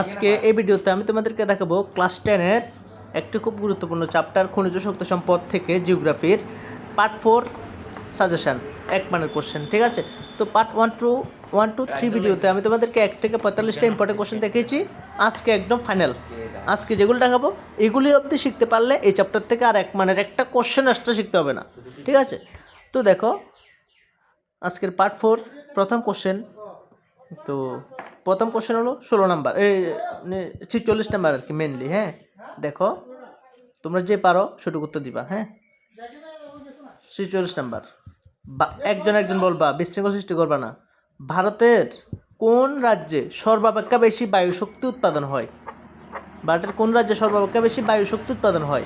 আজকে এই ভিডিওতে আমি তোমাদেরকে দেখাবো ক্লাস টেনের একটি খুব গুরুত্বপূর্ণ চ্যাপ্টার খনিজ শক্তি সম্পদ থেকে জিওগ্রাফির পার্ট ফোর সাজেশন এক মানের কোশ্চেন ঠিক আছে? তো part one two one two three ভিডিওতে আমি তোমাদেরকে এক থেকে পঁয়তাল্লিশটা ইম্পর্টেন্ট কোশ্চেন দেখিয়েছি আজকে একদম ফাইনাল আজকে যেগুলো দেখাবো এগুলি অবধি শিখতে পারলে এই চ্যাপ্টার থেকে আর এক মানের একটা কোশ্চেন আসতে শিখতে হবে না ঠিক আছে? তো দেখো আজকের পার্ট ফোর প্রথম কোশ্চেন তো প্রথম কোশ্চেন হলো ষোলো নাম্বার, এই ছিচল্লিশ নাম্বার আর কি মেনলি হ্যাঁ? দেখো, তোমরা যে পারো সেটুকু উত্তর দিবা হ্যাঁ? ছিচল্লিশ নাম্বার, বা- একজন একজন বলবা, বিশৃঙ্খল সৃষ্টি করবা না। ভারতের কোন রাজ্যে সর্বাপেক্ষা বেশি বায়ু শক্তি উৎপাদন হয়? ভারতের কোন রাজ্যে সর্বাপেক্ষা বেশি বায়ু শক্তি উৎপাদন হয়?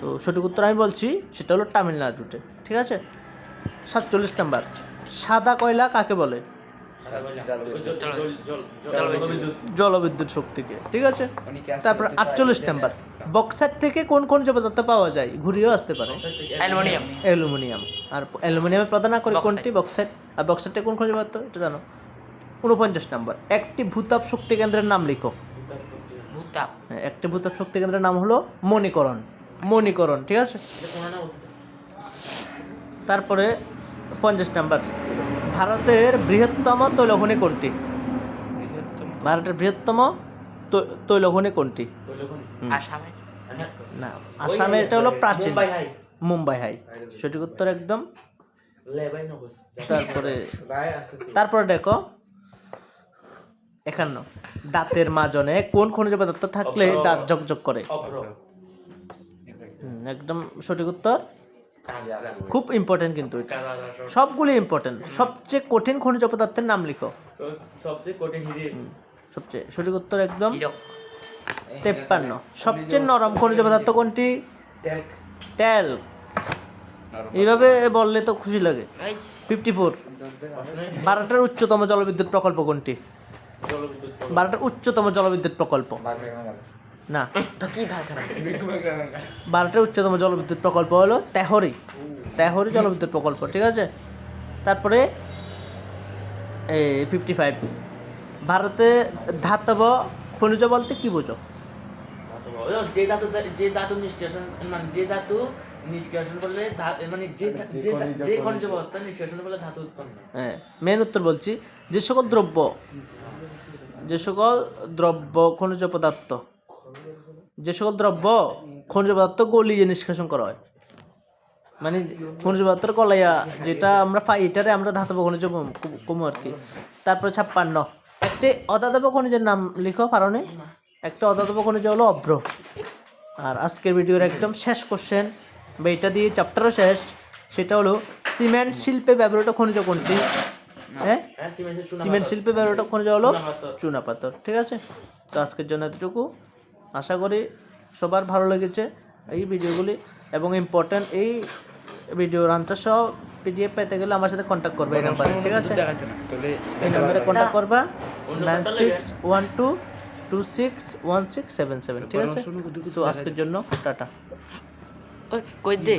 তো সঠিক উত্তর আমি বলছি, সেটা হলো তামিলনাড়ুতে, ঠিক আছে? সাতচল্লিশ নাম্বার, সাদা কয়লা কাকে বলে? জলবিদ্যুৎ। শক্তিকে ঠিক আছে? তারপর আটচল্লিশ নাম্বার। বক্সাইট থেকে কোন খনিজ পদার্থ পাওয়া যায়? ঘুরিয়েও আসতে পারে। অ্যালুমিনিয়াম। অ্যালুমিনিয়াম। আর অ্যালুমিনিয়ামের প্রধান করে কোনটি? বক্সাইট আর বক্সাইটে কোন খনিজ পদার্থ এটা জানো? উনপঞ্চাশ নাম্বার। একটি ভূতাপ শক্তি কেন্দ্রের নাম লিখো। ভূতাপ হ্যাঁ, একটি ভূতাপ শক্তি কেন্দ্রের নাম হলো মণিকরণ। মণিকরণ ঠিক আছে? তারপরে পঞ্চাশ নাম্বার। ভারতের বৃহত্তম তৈলখনি কোনটি? ভারতের বৃহত্তম তৈলখনি কোনটি? আসামে। না আসামে এটা হলো প্রাচীন। মুম্বাই হাই। সঠিক উত্তর একদম। তারপরে তারপরে দেখো। একান্ন। দাঁতের মাজনে কোন খনিজ পদার্থ থাকলে দাঁত জকজক করে? একদম সঠিক উত্তর। খুব ইম্পর্টেন্ট কিন্তু এটা। সবগুলি ইম্পর্টেন্ট সবচেয়ে কঠিন খনিজ পদার্থের নাম লিখো। সবচেয়ে কঠিন সবচেয়ে সঠিক উত্তর একদম তেপ্পান্ন। সবচেয়ে নরম খনিজ পদার্থ কোনটি? টেল এইভাবে বললে তো খুশি লাগে। Fifty four. ভারতের উচ্চতম জলবিদ্যুৎ প্রকল্প কোনটি? বারোটার উচ্চতম জলবিদ্যুৎ প্রকল্প। না। তো কি ভাগ ভারতের উচ্চতম জলবিদ্যুৎ প্রকল্প হলো তেহরি। তেহরি জলবিদ্যুৎ প্রকল্প ঠিক আছে? তারপরে ফিফটি ফাইভ ভারতে ধাতব খনিজ বলতে কি বোঝো? যে ধাতু যে ধাতু নিষ্কাশন মানে যে ধাতু নিষ্কাশন করলে ধা- মানে যে যে খনিজ পদার্থ নিষ্কাশন করলে ধাতু উৎপন্ন। হ্যাঁ মেন উত্তর বলছি যে সকল দ্রব্য যে সকল দ্রব্য খনিজ পদার্থ যে সকল দ্রব্য খনিজ পদার্থ গলিয়ে নিষ্কাশন করা হয়। মানে খনিজ পদার্থ কলাইয়া যেটা আমরা পাই এটারে আমরা ধাতব খনিজ কম- আর কি। তারপরে ছাপ্পান্ন। একটি অধাতব খনিজের নাম লিখো কারণে। একটা অধাতব খনিজ হলো অভ্র। আর আজকের ভিডিওর একদম শেষ কোশ্চেন বা এটা দিয়ে চ্যাপ্টারও শেষ। সেটা হলো সিমেন্ট শিল্পে ব্যবহৃত খনিজ কোনটি? হ্যাঁ? হ্যাঁ সিমেন্ট শিল্পে ব্যবহৃত খনিজ হলো। চুনাপাথর ঠিক আছে? তো আজকের জন্য এতটুকু। আশা করি সবার ভালো লেগেছে এই ভিডিওগুলি এবং ইম্পর্ট্যান্ট এই ভিডিওর আনসার সহ পিডিএফ পেতে গেলে আমার সাথে কন্ট্যাক্ট করবে এই নাম্বারে ঠিক আছে? এই নাম্বারে কন্ট্যাক্ট করবা nine six one two two six one six seven seven ঠিক আছে? সো আজকের জন্য টাটা। ওই কই দে?